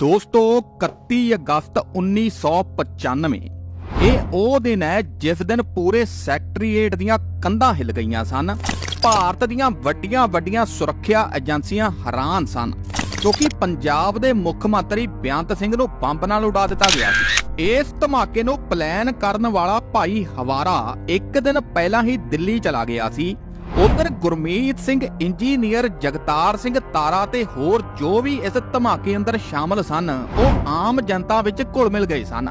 ਦੋਸਤੋ 31 ਅਗਸਤ 1995 ਇਹ ਉਹ ਦਿਨ ਹੈ ਜਿਸ ਦਿਨ ਪੂਰੇ ਸੈਕਟਰੀਏਟ ਦੀਆਂ ਕੰਧਾਂ ਹਿੱਲ ਗਈਆਂ ਸਨ। ਭਾਰਤ ਦੀਆਂ ਵੱਡੀਆਂ ਵੱਡੀਆਂ ਸੁਰੱਖਿਆ ਏਜੰਸੀਆਂ ਹੈਰਾਨ ਸਨ, ਕਿਉਂਕਿ ਪੰਜਾਬ ਦੇ ਮੁੱਖ ਮੰਤਰੀ ਬੇਅੰਤ ਸਿੰਘ ਨੂੰ ਬੰਬ ਨਾਲ ਉਡਾ ਦਿੱਤਾ ਗਿਆ ਸੀ। ਇਸ ਧਮਾਕੇ ਨੂੰ ਪਲਾਨ ਕਰਨ ਵਾਲਾ ਭਾਈ ਹਵਾਰਾ ਇੱਕ ਦਿਨ ਪਹਿਲਾਂ ਹੀ ਦਿੱਲੀ ਚਲਾ ਗਿਆ ਸੀ। ਉਧਰ ਗੁਰਮੀਤ ਸਿੰਘ ਇੰਜੀਨੀਅਰ ਜਗਤਾਰ ਸਿੰਘ ਤਾਰਾ ਤੇ ਹੋਰ ਜੋ ਵੀ ਇਸ ਧਮਾਕੇ ਅੰਦਰ ਸ਼ਾਮਲ ਸਨ, ਉਹ ਆਮ ਜਨਤਾ ਵਿੱਚ ਘੁਲ ਮਿਲ ਗਏ ਸਨ।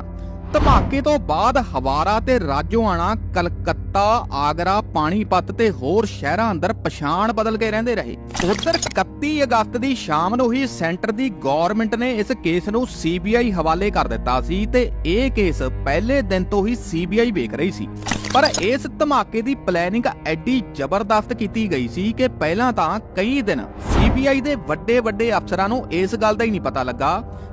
ਧਮਾਕੇ ਤੋਂ ਬਾਅਦ ਹਵਾਰਾ ਤੇ ਰਾਜੋਆਣਾ, ਕਲਕੱਤਾ, ਆਗਰਾ, ਪਾਣੀਪਤ ਤੇ ਹੋਰ ਸ਼ਹਿਰਾਂ ਅੰਦਰ ਪਛਾਣ ਬਦਲ ਕੇ ਰਹਿੰਦੇ ਰਹੇ। ਉਧਰ 31 ਅਗਸਤ ਦੀ ਸ਼ਾਮ ਨੂੰ ਹੀ ਸੈਂਟਰ ਦੀ ਗਵਰਨਮੈਂਟ ਨੇ ਇਸ ਕੇਸ ਨੂੰ ਸੀਬੀਆਈ ਹਵਾਲੇ ਕਰ ਦਿੱਤਾ ਸੀ ਤੇ ਇਹ ਕੇਸ ਪਹਿਲੇ ਦਿਨ ਤੋਂ ਹੀ ਸੀਬੀਆਈ ਵੇਖ ਰਹੀ ਸੀ। ਪਰ ਇਸ ਧਮਾਕੇ ਦੀ ਪਲੈਨਿੰਗ ਐਡੀ ਜ਼ਬਰਦਸਤ ਕੀਤੀ ਗਈ ਸੀ ਕਿ ਪਹਿਲਾਂ ਤਾਂ ਕਈ ਦਿਨ ਸੀਬੀਆਈ ਦੇ ਵੱਡੇ ਵੱਡੇ ਅਫਸਰਾਂ ਨੂੰ ਇਸ ਗੱਲ ਦਾ ਹੀ ਨਹੀਂ ਪਤਾ ਲੱਗਾ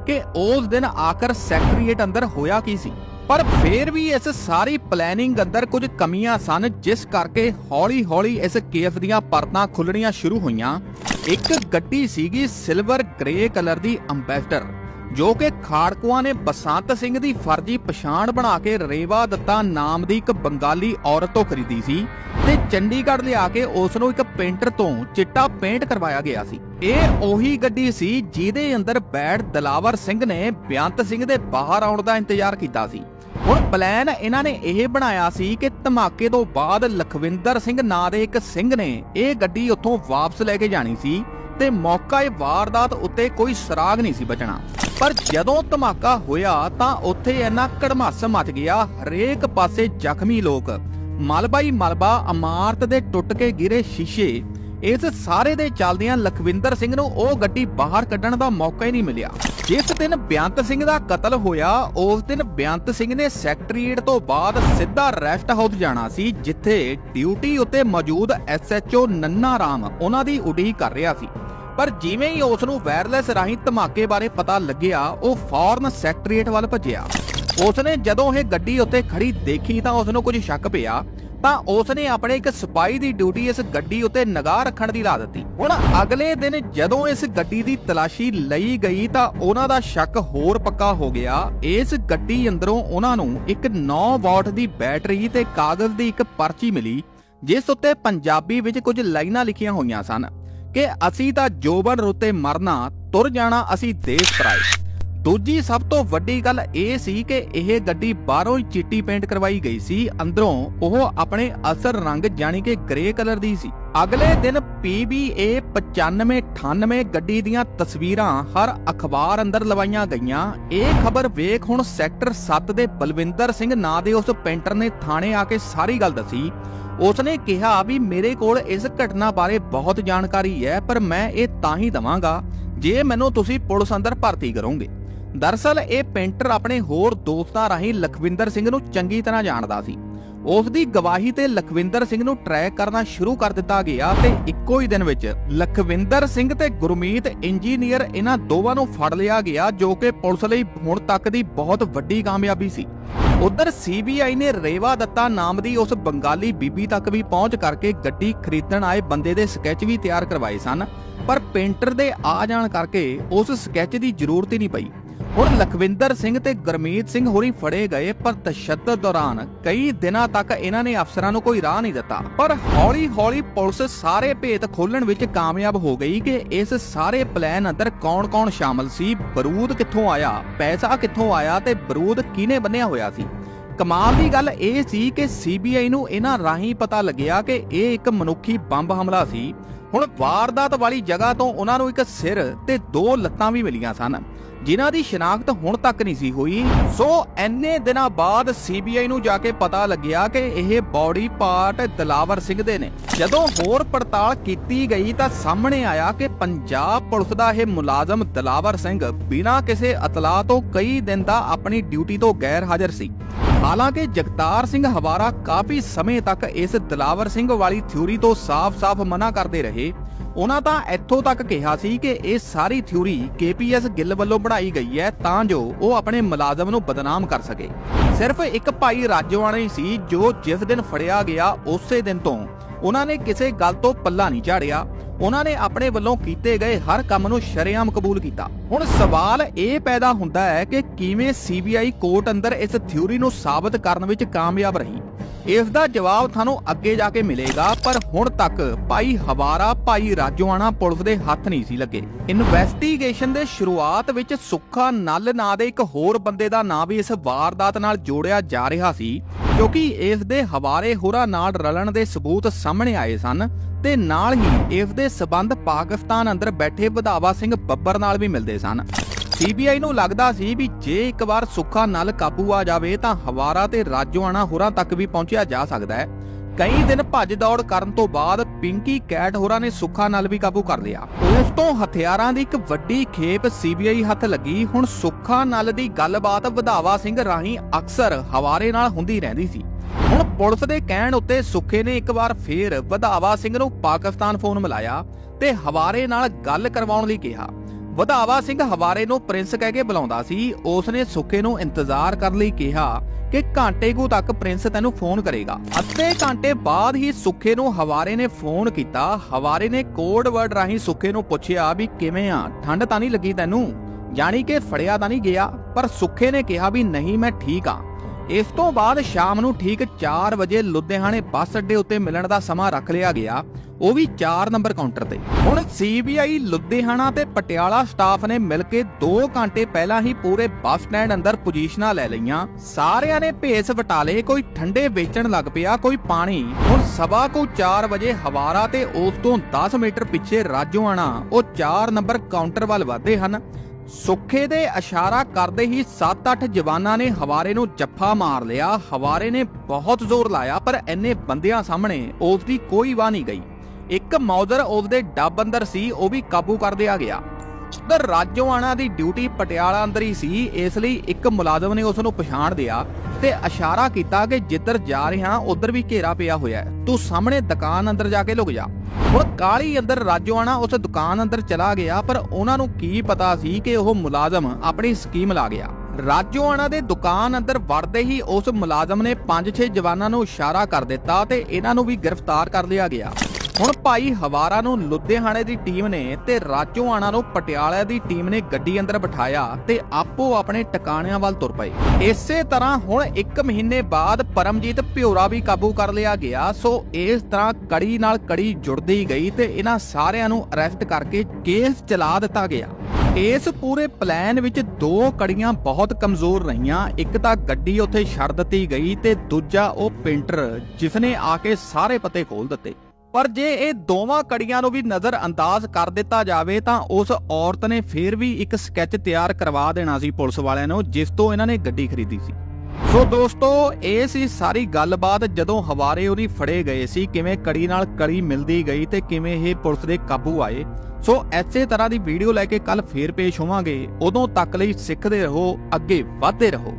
ਕਿ ਉਸ ਦਿਨ ਆਖਰ ਸੈਕਟਰੀਏਟ ਅੰਦਰ ਹੋਇਆ ਕੀ ਸੀ। ਪਰ ਫੇਰ ਵੀ ਇਸ ਸਾਰੀ ਪਲੈਨਿੰਗ ਅੰਦਰ ਕੁਝ ਕਮੀਆਂ ਸਨ, ਜਿਸ ਕਰਕੇ ਹੌਲੀ-ਹੌਲੀ ਇਸ ਕੇਸ ਦੀਆਂ ਪਰਤਾਂ ਖੁੱਲਣੀਆਂ ਸ਼ੁਰੂ ਹੋਈਆਂ। ਇੱਕ ਗੱਡੀ ਸੀਗੀ ਸਿਲਵਰ ਗ੍ਰੇ ਕਲਰ ਦੀ ਅੰਬੈਸਡਰ ਜੋ ਕਿ ਖਾੜਕੂਆਂ ਨੇ ਬਸੰਤ ਸਿੰਘ ਦੀ ਫਰਜ਼ੀ ਪਛਾਣ ਬਣਾ ਕੇ ਰੇਵਾ ਦੱਤਾ ਨਾਮ ਦੀ ਇੱਕ ਬੰਗਾਲੀ ਔਰਤ ਤੋਂ ਖਰੀਦੀ ਸੀ ਤੇ ਚੰਡੀਗੜ੍ਹ ਲਿਆ ਕੇ ਉਸ ਨੂੰ ਇੱਕ ਪੇਂਟਰ ਤੋਂ ਚਿੱਟਾ ਪੇਂਟ ਕਰਵਾਇਆ ਗਿਆ ਸੀ। ਇਹ ਉਹੀ ਗੱਡੀ ਸੀ ਜਿਹਦੇ ਅੰਦਰ ਬੈਠ ਦਲਾਵਰ ਸਿੰਘ ਨੇ ਬੇਅੰਤ ਸਿੰਘ ਦੇ ਬਾਹਰ ਆਉਣ ਦਾ ਇੰਤਜ਼ਾਰ ਕੀਤਾ ਸੀ। ਹੁਣ ਪਲਾਨ ਇਹਨਾਂ ਨੇ ਇਹ ਬਣਾਇਆ ਸੀ ਕਿ ਧਮਾਕੇ ਤੋਂ ਬਾਅਦ ਲਖਵਿੰਦਰ ਸਿੰਘ ਨਾਂ ਦੇ ਇੱਕ ਸਿੰਘ ਨੇ ਇਹ ਗੱਡੀ ਉੱਥੋਂ ਵਾਪਸ ਲੈ ਕੇ ਜਾਣੀ ਸੀ ਤੇ ਮੌਕਾ ਇਹ ਵਾਰਦਾਤ ਉੱਤੇ ਕੋਈ ਸਰਾਗ ਨਹੀਂ ਸੀ ਬਚਣਾ। ਪਰ ਜਦੋਂ ਧਮਾਕਾ ਹੋਇਆ ਤਾਂ ਉੱਥੇ ਇੰਨਾ ਕੜਮਾਸ ਮਚ ਗਿਆ, ਹਰੇਕ ਪਾਸੇ ਜ਼ਖਮੀ ਲੋਕ। ਮਲਬਾ ਮਲਬਾ ਇਮਾਰਤ ਦੇ ਟੁੱਟ ਕੇ ਗਿਰੇ ਸ਼ੀਸ਼ੇ। ਇਸ ਸਾਰੇ ਦੇ ਚੱਲਦਿਆਂ ਲਖਵਿੰਦਰ ਸਿੰਘ ਨੂੰ ਉਹ ਗੱਡੀ ਬਾਹਰ ਕੱਢਣ ਦਾ ਮੌਕਾ ਹੀ ਨਹੀਂ ਮਿਲਿਆ। ਜਿਸ ਦਿਨ ਬੇਅੰਤ ਸਿੰਘ ਦਾ ਕਤਲ ਹੋਇਆ, ਉਸ ਦਿਨ ਬੇਅੰਤ ਸਿੰਘ ਨੇ ਸੈਕਟਰੀਏਟ ਤੋਂ ਬਾਅਦ ਸਿੱਧਾ ਰੈਸਟ ਹਾਊਸ ਜਾਣਾ ਸੀ, ਜਿੱਥੇ ਡਿਊਟੀ ਉੱਤੇ ਮੌਜੂਦ ਐਸਐਚਓ ਨੰਨਾ ਰਾਮ, ਉਹਨਾਂ ਦੀ ਉਡੀਕ ਕਰ ਰਿਹਾ ਸੀ। ਪਰ ਜਿਵੇਂ ਹੀ ਉਸ ਨੂੰ ਵਾਇਰਲੈਸ ਰਾਹੀਂ ਧਮਾਕੇ ਬਾਰੇ ਪਤਾ ਲੱਗਿਆ, ਉਹ ਫੌਰਨ ਸੈਕਟਰੀਏਟ ਵੱਲ ਭੱਜਿਆ। ਉਸ ਨੇ ਜਦੋਂ ਇਹ ਗੱਡੀ ਉੱਤੇ ਖੜੀ ਦੇਖੀ ਤਾਂ ਉਸ ਨੂੰ ਕੁਝ ਸ਼ੱਕ ਪਿਆ, ਤਾਂ ਉਸ ਨੇ ਆਪਣੇ ਇੱਕ ਸਿਪਾਹੀ ਦੀ ਡਿਊਟੀ ਇਸ ਗੱਡੀ ਉੱਤੇ ਨਿਗਾਹ ਰੱਖਣ ਦੀ ਲਾ ਦਿੱਤੀ। ਹੁਣ ਅਗਲੇ ਦਿਨ ਜਦੋਂ ਇਸ ਗੱਡੀ ਦੀ ਤਲਾਸ਼ੀ ਲਈ ਗਈ ਤਾਂ ਉਹਨਾਂ ਦਾ ਸ਼ੱਕ ਹੋਰ ਪੱਕਾ ਹੋ ਗਿਆ। ਇਸ ਗੱਡੀ ਅੰਦਰੋਂ ਉਹਨਾਂ ਨੂੰ ਇੱਕ 9 ਵਾਟ ਦੀ ਬੈਟਰੀ ਤੇ ਕਾਗਜ਼ ਦੀ ਇੱਕ ਪਰਚੀ ਮਿਲੀ, ਜਿਸ ਉੱਤੇ ਪੰਜਾਬੀ ਵਿੱਚ ਕੁਝ ਲਾਈਨਾਂ ਲਿਖੀਆਂ ਹੋਈਆਂ ਸਨ। ਕਿ ਅਸੀਂ ਤਾਂ ਜੋਬਨ ਰੁੱਤੇ ਮਰਨਾ, ਤੁਰ ਜਾਣਾ ਅਸੀਂ ਦੇਸ਼ ਪਰਾਏ ਦੂਜੀ ਸਭ ਤੋਂ ਵੱਡੀ ਗੱਲ ਇਹ ਸੀ ਕਿ ਇਹ ਗੱਡੀ ਬਾਹਰੋਂ ਹੀ ਚਿੱਟੀ ਪੇਂਟ ਕਰਵਾਈ ਗਈ ਸੀ, ਅੰਦਰੋਂ ਉਹ ਆਪਣੇ ਅਸਲ ਰੰਗ ਜਾਨੀ ਕਿ ਗ੍ਰੇ ਕਲਰ ਦੀ ਸੀ। ਅਗਲੇ ਦਿਨ PBA 9598 ਗੱਡੀ ਦੀਆਂ ਤਸਵੀਰਾਂ ਹਰ ਅਖਬਾਰ ਅੰਦਰ ਲਵਾਈਆਂ ਗਈਆਂ। ਇਹ ਖਬਰ ਵੇਖ ਹੁਣ ਸੈਕਟਰ 7 ਦੇ ਬਲਵਿੰਦਰ ਸਿੰਘ ਨਾਂ ਦੇ ਉਸ ਪੇਂਟਰ ਨੇ ਥਾਣੇ ਆ ਕੇ ਸਾਰੀ ਗੱਲ ਦੱਸੀ। ਉਸਨੇ ਕਿਹਾ ਵੀ ਮੇਰੇ ਕੋਲ ਇਸ ਘਟਨਾ ਬਾਰੇ ਬਹੁਤ ਜਾਣਕਾਰੀ ਹੈ, ਪਰ ਮੈਂ ਇਹ ਤਾਂ ਹੀ ਦਵਾਂਗਾ ਜੇ ਮੈਨੂੰ ਤੁਸੀਂ ਪੁਲਿਸ ਅੰਦਰ ਭਰਤੀ ਕਰੋਗੇ। ਦਰਸਲ ਇਹ ਪੇਂਟਰ ਆਪਣੇ ਹੋਰ ਦੋਸਤਾਂ ਰਾਹੀਂ ਲਖਵਿੰਦਰ ਸਿੰਘ ਨੂੰ ਚੰਗੀ ਤਰ੍ਹਾਂ ਜਾਣਦਾ ਸੀ। ਉਸ ਦੀ ਗਵਾਹੀ ਤੇ ਲਖਵਿੰਦਰ ਸਿੰਘ ਨੂੰ ਟਰੈਕ ਕਰਨਾ ਸ਼ੁਰੂ ਕਰ ਦਿੱਤਾ ਗਿਆ ਤੇ ਇੱਕੋ ਹੀ ਦਿਨ ਵਿੱਚ ਲਖਵਿੰਦਰ ਸਿੰਘ ਤੇ ਗੁਰਮੀਤ ਇੰਜੀਨੀਅਰ ਇਹਨਾਂ ਦੋਵਾਂ ਨੂੰ ਫੜ ਲਿਆ ਗਿਆ, ਜੋ ਕਿ ਪੁਲਿਸ ਲਈ ਹੁਣ ਤੱਕ ਦੀ ਬਹੁਤ ਵੱਡੀ ਕਾਮਯਾਬੀ ਸੀ। ਉਧਰ ਸੀਬੀਆਈ ਨੇ ਰੇਵਾ ਦੱਤਾ ਨਾਮ ਦੀ ਉਸ ਬੰਗਾਲੀ ਬੀਬੀ ਤੱਕ ਵੀ ਪਹੁੰਚ ਕਰਕੇ ਗੱਡੀ ਖਰੀਦਣ ਆਏ ਬੰਦੇ ਦੇ ਸਕੈਚ ਵੀ ਤਿਆਰ ਕਰਵਾਏ ਸਨ, ਪਰ ਪੇਂਟਰ ਦੇ ਆ ਜਾਣ ਕਰਕੇ ਉਸ ਸਕੈਚ ਦੀ ਜ਼ਰੂਰਤ ਹੀ ਨਹੀਂ ਪਈ। ਹੁਣ ਲਖਵਿੰਦਰ ਸਿੰਘ ਤੇ ਗੁਰਮੀਤ ਸਿੰਘ ਹੋਰੀ ਫੜੇ ਗਏ ਪਰ ਤਸ਼ੱਦਦ ਦੌਰਾਨ ਕਈ ਦਿਨਾਂ ਤੱਕ ਇਹਨਾਂ ਨੇ ਅਫਸਰਾਂ ਨੂੰ ਕੋਈ ਰਾਹ ਨਹੀਂ ਦਿੱਤਾ। ਪਰ ਹੌਲੀ-ਹੌਲੀ ਪੁਲਿਸ ਸਾਰੇ ਭੇਤ ਖੋਲਣ ਵਿੱਚ ਕਾਮਯਾਬ ਹੋ ਗਈ ਕਿ ਇਸ ਸਾਰੇ ਪਲਾਨ ਅੰਦਰ ਕੌਣ-ਕੌਣ ਸ਼ਾਮਲ ਸੀ, ਬਰੂਦ ਕਿੱਥੋਂ ਆਇਆ, ਪੈਸਾ ਕਿੱਥੋਂ ਆਇਆ ਤੇ ਬਰੂਦ ਕਿਹਨੇ ਬੰਨਿਆ ਹੋਇਆ ਸੀ। ਕਮਾਲ ਦੀ ਗੱਲ ਇਹ ਸੀ ਕਿ ਸੀਬੀਆਈ ਨੂੰ ਇਹਨਾਂ ਰਾਹੀਂ ਪਤਾ ਲੱਗਿਆ ਕਿ ਇਹ ਇੱਕ ਮਨੁੱਖੀ ਬੰਬ ਹਮਲਾ ਸੀ। ਹੁਣ ਵਾਰਦਾਤ ਵਾਲੀ ਜਗ੍ਹਾ ਤੋਂ ਉਹਨਾਂ ਨੂੰ ਇੱਕ ਸਿਰ ਤੇ ਦੋ ਲੱਤਾਂ ਵੀ ਮਿਲੀਆਂ ਸਨ। ਜਿਨ੍ਹਾਂ ਦੀ ਸ਼ਨਾਖਤ ਹੁਣ ਤੱਕ ਨਹੀਂ ਸੀ ਹੋਈ, ਸੋ ਐਨੇ ਦਿਨਾਂ ਬਾਅਦ ਸੀਬੀਆਈ ਨੂੰ ਜਾ ਕੇ ਪਤਾ ਲੱਗਿਆ ਕਿ ਇਹ ਬਾਡੀ ਪਾਰਟ ਦਲਾਵਰ ਸਿੰਘ ਦੇ ਨੇ। ਜਦੋਂ ਹੋਰ ਪੜਤਾਲ ਕੀਤੀ ਗਈ ਤਾਂ ਸਾਹਮਣੇ ਆਇਆ ਕਿ ਪੰਜਾਬ ਪੁਲਿਸ ਦਾ ਇਹ ਮੁਲਾਜ਼ਮ ਦਲਾਵਰ ਸਿੰਘ ਬਿਨਾਂ ਕਿਸੇ ਇਤਲਾਹ ਤੋਂ ਕਈ ਦਿਨ ਦਾ ਆਪਣੀ ਡਿਊਟੀ ਤੋਂ ਗੈਰ ਹਾਜ਼ਰ ਸੀ। ਹਾਲਾਂਕਿ ਜਗਤਾਰ ਸਿੰਘ ਹਵਾਰਾ ਕਾਫੀ ਸਮੇਂ ਤੱਕ ਇਸ ਦਲਾਵਰ ਸਿੰਘ ਵਾਲੀ ਥਿਊਰੀ ਤੋਂ ਸਾਫ਼-ਸਾਫ਼ ਮਨਾ ਕਰਦੇ ਰਹੇ। ਉਹਨਾਂ ਤਾਂ ਇੱਥੋਂ ਤੱਕ ਕਿਹਾ ਸੀ ਕਿ ਇਹ ਸਾਰੀ ਥਿਊਰੀ ਕੇਪੀਐਸ ਗਿੱਲ ਵੱਲੋਂ ਬਣਾਈ ਗਈ ਹੈ ਤਾਂ ਜੋ ਉਹ ਆਪਣੇ ਮੁਲਾਜ਼ਮ ਨੂੰ ਬਦਨਾਮ ਕਰ ਸਕੇ। ਸਿਰਫ ਇੱਕ ਭਾਈ ਰਾਜਵਾਨਾ ਹੀ ਸੀ ਜੋ ਜਿਸ ਦਿਨ ਫੜਿਆ ਗਿਆ, ਉਸੇ ਦਿਨ ਤੋਂ। ਉਹਨਾਂ ਨੇ ਕਿਸੇ ਗੱਲ ਤੋਂ ਪੱਲਾ ਨਹੀਂ ਝਾੜਿਆ। ਉਹਨਾਂ ਨੇ ਆਪਣੇ ਵੱਲੋਂ ਕੀਤੇ ਗਏ ਹਰ ਕੰਮ ਨੂੰ ਸ਼ਰੇਆਮ ਕਬੂਲ ਕੀਤਾ। ਹੁਣ ਸਵਾਲ ਇਹ ਪੈਦਾ ਹੁੰਦਾ ਹੈ ਕਿ ਕਿਵੇਂ ਸੀਬੀਆਈ ਕੋਰਟ ਅੰਦਰ ਇਸ ਥਿਊਰੀ ਨੂੰ ਸਾਬਤ ਕਰਨ ਵਿੱਚ ਕਾਮਯਾਬ ਰਹੀ? ਇਸ ਦਾ ਜਵਾਬ ਤੁਹਾਨੂੰ ਅੱਗੇ ਜਾ ਕੇ ਮਿਲੇਗਾ, ਪਰ ਹੁਣ ਤੱਕ ਭਾਈ ਹਵਾਰਾ, ਭਾਈ ਰਾਜੋਆਣਾ ਪੁਲਿਸ ਦੇ ਹੱਥ ਨਹੀਂ ਸੀ ਲੱਗੇ। ਇਨਵੈਸਟੀਗੇਸ਼ਨ ਦੇ ਸ਼ੁਰੂਆਤ ਵਿੱਚ ਸੁੱਖਾ ਨੱਲ ਨਾਂ ਦੇ ਇੱਕ ਹੋਰ ਬੰਦੇ ਦਾ ਨਾਂ ਵੀ ਇਸ ਵਾਰਦਾਤ ਨਾਲ ਜੋੜਿਆ ਜਾ ਰਿਹਾ ਸੀ, ਕਿਉਂਕਿ ਇਸ ਦੇ ਹਵਾਰੇ ਹੋਰਾਂ ਨਾਲ ਰਲਣ ਦੇ ਸਬੂਤ ਸਾਹਮਣੇ ਆਏ ਸਨ, ਤੇ ਨਾਲ ਹੀ ਇਸ ਦੇ ਸਬੰਧ ਪਾਕਿਸਤਾਨ ਅੰਦਰ ਬੈਠੇ ਵਧਾਵਾ ਸਿੰਘ ਬੱਬਰ ਨਾਲ ਵੀ ਮਿਲਦੇ ਸਨ। ਸੀਬੀਆਈ ਨੂੰ ਲੱਗਦਾ ਸੀ ਵੀ ਜੇ ਇੱਕ ਵਾਰ ਸੁੱਖਾ ਨਾਲ ਕਾਬੂ ਆ ਜਾਵੇ ਤਾਂ ਹਵਾਰਾ ਤੇ ਰਾਜੋਆਣਾ ਹੋਰਾਂ ਤੱਕ ਵੀ ਪਹੁੰਚਿਆ ਜਾ ਸਕਦਾ ਹੈ। ਕਈ ਦਿਨ ਭੱਜ ਦੌੜ ਕਰਨ ਤੋਂ ਬਾਅਦ ਪਿੰਕੀ ਕੈਟ ਹੋਰਾਂ ਨੇ ਸੁੱਖਾ ਨਾਲ ਵੀ ਕਾਬੂ ਕਰ ਲਿਆ। ਉਸ ਤੋਂ ਹਥਿਆਰਾਂ ਦੀ ਇੱਕ ਵੱਡੀ ਖੇਪ ਸੀਬੀਆਈ ਹੱਥ ਲੱਗੀ। ਹੁਣ ਸੁੱਖਾ ਨਾਲ ਦੀ ਗੱਲਬਾਤ ਵਧਾਵਾ ਸਿੰਘ ਰਾਹੀਂ ਅਕਸਰ ਹਵਾਰੇ ਨਾਲ ਹੁੰਦੀ ਰਹਿੰਦੀ ਸੀ। ਹੁਣ ਪੁਲਿਸ ਦੇ ਕਹਿਣ ਉੱਤੇ ਸੁੱਖੇ ਨੇ ਇੱਕ ਵਾਰ ਫੇਰ ਵਧਾਵਾ ਸਿੰਘ ਨੂੰ ਪਾਕਿਸਤਾਨ ਫੋਨ ਮਿਲਾਇਆ ਤੇ ਹਵਾਰੇ ਨਾਲ ਗੱਲ ਕਰਵਾਉਣ ਲਈ ਕਿਹਾ। ਵਧਾਵਾ ਸਿੰਘ ਹਵਾਰੇ ਨੂੰ ਪ੍ਰਿੰਸ ਕਹਿ ਕੇ ਬੁਲਾਉਂਦਾ ਸੀ। ਉਸ ਨੇ ਸੁੱਖੇ ਨੂੰ ਇੰਤਜ਼ਾਰ ਕਰਨ ਲਈ ਕਿਹਾ ਕਿ ਘੰਟੇ ਕੁ ਤੱਕ ਪ੍ਰਿੰਸ ਤੈਨੂੰ ਫੋਨ ਕਰੇਗਾ। ਅੱਧੇ ਘੰਟੇ ਬਾਅਦ ਹੀ ਸੁੱਖੇ ਨੂੰ ਹਵਾਰੇ ਨੇ ਫੋਨ ਕੀਤਾ। ਹਵਾਰੇ ਨੇ ਕੋਡ ਵਰਡ ਰਾਹੀਂ ਸੁੱਖੇ ਨੂੰ ਪੁੱਛਿਆ ਵੀ ਕਿਵੇਂ ਆ? ਠੰਡ ਤਾਂ ਨਹੀਂ ਲੱਗੀ ਤੈਨੂੰ? ਜਾਣੀ ਕਿ ਫੜਿਆ ਤਾਂ ਨਹੀਂ ਗਿਆ, ਪਰ ਸੁੱਖੇ ਨੇ ਕਿਹਾ ਵੀ ਨਹੀਂ, ਮੈਂ ਠੀਕ ਆ। ਇਸ ਤੋਂ ਬਾਅਦ ਸ਼ਾਮ ਨੂੰ ਠੀਕ 4 ਵਜੇ ਲੁਧਿਆਣੇ ਬੱਸ ਅੱਡੇ ਉੱਤੇ ਮਿਲਣ ਦਾ ਸਮਾਂ ਰੱਖ ਲਿਆ ਗਿਆ। ਉਹ ਵੀ 4 ਨੰਬਰ ਕਾਊਂਟਰ ਤੇ। ਹੁਣ ਸੀਬੀਆਈ ਲੁਧਿਆਣਾ ਤੇ ਪਟਿਆਲਾ ਸਟਾਫ ਨੇ ਮਿਲ ਕੇ 2 ਘੰਟੇ ਪਹਿਲਾਂ ਹੀ ਪੂਰੇ ਬੱਸ ਸਟੈਂਡ ਅੰਦਰ ਪੋਜੀਸ਼ਨਾਂ ਲੈ ਲਈਆਂ। ਸਾਰਿਆਂ ਨੇ ਭੇਸ ਵਟਾਲੇ ਕੋਈ ਠੰਡੇ ਵੇਚਣ ਲੱਗ ਪਿਆ, ਕੋਈ ਪਾਣੀ। ਹੁਣ ਸਵਾ ਕੋ 4 ਵਜੇ ਹਵਾਰਾ ਤੇ ਉਸ ਤੋਂ 10 ਮੀਟਰ ਪਿੱਛੇ ਰਾਜੋਆਣਾ, ਉਹ 4 ਨੰਬਰ ਕਾਊਂਟਰ ਵੱਲ ਵਧਦੇ ਹਨ। ਸੁੱਖੇ ਦੇ ਇਸ਼ਾਰਾ ਕਰਦੇ ਹੀ 7-8 ਜਵਾਨਾਂ ਨੇ ਹਵਾਰੇ ਨੂੰ ਜੱਫਾ ਮਾਰ ਲਿਆ। ਹਵਾਰੇ ਨੇ ਬਹੁਤ ਜ਼ੋਰ ਲਾਇਆ, ਪਰ ਐਨੇ ਬੰਦਿਆਂ ਸਾਹਮਣੇ ਉਸ ਦੀ ਕੋਈ ਵਾਹ ਨਹੀਂ ਗਈ। ਇੱਕ ਮੌਜਰ ਉਸ ਦੇ ਡੱਬ ਅੰਦਰ ਸੀ, ਉਹ ਵੀ ਕਾਬੂ ਕਰ ਲਿਆ ਗਿਆ। ਉਧਰ ਰਾਜੋਆਣਾ ਦੀ ਡਿਊਟੀ ਪਟਿਆਲਾ ਅੰਦਰ ਹੀ ਸੀ, ਇਸ ਲਈ ਇੱਕ ਮੁਲਾਜ਼ਮ ਨੇ ਉਸ ਨੂੰ ਪਛਾਣ ਲਿਆ ਤੇ ਇਸ਼ਾਰਾ ਕੀਤਾ ਕਿ ਜਿੱਧਰ ਜਾ ਰਿਹਾ, ਉਧਰ ਵੀ ਘੇਰਾ ਪਿਆ ਹੋਇਆ ਹੈ। ਤੂੰ ਸਾਹਮਣੇ ਦੁਕਾਨ ਅੰਦਰ ਜਾ ਕੇ ਲੁਕ ਜਾ। ਹੁਣ ਕਾਲੀ ਅੰਦਰ ਰਾਜੋਆਣਾ ਉਸ ਦੁਕਾਨ ਅੰਦਰ ਚਲਾ ਗਿਆ, ਪਰ ਉਹਨਾਂ ਨੂੰ ਕੀ ਪਤਾ ਸੀ ਕਿ ਉਹ ਮੁਲਾਜ਼ਮ ਆਪਣੀ ਸਕੀਮ ਲਾ ਗਿਆ। ਰਾਜੋਆਣਾ ਦੇ ਦੁਕਾਨ ਅੰਦਰ ਵੜਦੇ ਹੀ ਉਸ ਮੁਲਾਜ਼ਮ ਨੇ 5-6 ਜਵਾਨਾਂ ਨੂੰ ਇਸ਼ਾਰਾ ਕਰ ਦਿੱਤਾ ਤੇ ਇਹਨਾਂ ਨੂੰ ਵੀ ਗ੍ਰਿਫਤਾਰ ਕਰ ਲਿਆ ਗਿਆ। ਹੁਣ ਭਾਈ ਹਵਾਰਾ ਨੂੰ ਲੁਧਿਆਣੇ ਦੀ ਟੀਮ ਨੇ ਤੇ ਰਾਜੋਆਣਾ ਨੂੰ ਪਟਿਆਲਾ ਦੀ ਟੀਮ ਨੇ ਗੱਡੀ ਅੰਦਰ ਬਿਠਾਇਆ ਤੇ ਆਪੋ ਆਪਣੇ ਟਿਕਾਣਿਆਂ ਵੱਲ ਤੁਰ ਪਏ। ਇਸੇ ਤਰ੍ਹਾਂ ਹੁਣ 1 ਮਹੀਨੇ ਬਾਅਦ ਪਰਮਜੀਤ ਭਿਉਰਾ ਵੀ ਕਾਬੂ ਕਰ ਲਿਆ ਗਿਆ। ਸੋ ਇਸ ਤਰ੍ਹਾਂ ਕੜੀ ਨਾਲ ਕੜੀ ਜੁੜਦੀ ਗਈ ਤੇ ਇਹਨਾਂ ਸਾਰਿਆਂ ਨੂੰ ਅਰੈਸਟ ਕਰਕੇ ਕੇਸ ਚਲਾ ਦਿੱਤਾ ਗਿਆ। ਇਸ ਪੂਰੇ ਪਲਾਨ ਵਿੱਚ ਦੋ ਕੜੀਆਂ ਬਹੁਤ ਕਮਜ਼ੋਰ ਰਹੀਆਂ। ਇੱਕ ਤਾਂ ਗੱਡੀ ਉੱਥੇ ਛੱਡ ਦਿੱਤੀ ਗਈ ਤੇ ਦੂਜਾ ਉਹ ਪੇਂਟਰ ਜਿਸਨੇ ਆ ਕੇ ਸਾਰੇ ਪਤੇ ਖੋਲ ਦਿੱਤੇ। ਪਰ ਜੇ ਇਹ ਦੋਵਾਂ ਕੜੀਆਂ ਨੂੰ ਵੀ ਨਜ਼ਰ ਅੰਦਾਜ਼ ਕਰ ਦਿੱਤਾ ਜਾਵੇ ਤਾਂ ਉਸ ਔਰਤ ਨੇ ਫੇਰ ਵੀ ਇੱਕ ਸਕੈਚ ਤਿਆਰ ਕਰਵਾ ਦੇਣਾ ਸੀ ਪੁਲਿਸ ਵਾਲਿਆਂ ਨੂੰ, ਜਿਸ ਤੋਂ ਇਹਨਾਂ ਨੇ ਗੱਡੀ ਖਰੀਦੀ ਸੀ। ਸੋ ਦੋਸਤੋ, ਇਹ ਸੀ ਸਾਰੀ ਗੱਲਬਾਤ ਜਦੋਂ ਹਵਾਰੇ ਉਹਨੀ ਫੜੇ ਗਏ ਸੀ, ਕਿਵੇਂ ਕੜੀ ਨਾਲ ਕੜੀ ਮਿਲਦੀ ਗਈ ਤੇ ਕਿਵੇਂ ਇਹ ਪੁਲਿਸ ਦੇ ਕਾਬੂ ਆਏ। ਸੋ ਐਸੇ ਤਰ੍ਹਾਂ ਦੀ ਵੀਡੀਓ ਲੈ ਕੇ ਕੱਲ ਫੇਰ ਪੇਸ਼ ਹੋਵਾਂਗੇ। ਉਦੋਂ ਤੱਕ ਲਈ ਸਿੱਖਦੇ ਰਹੋ, ਅੱਗੇ ਵਧਦੇ ਰਹੋ।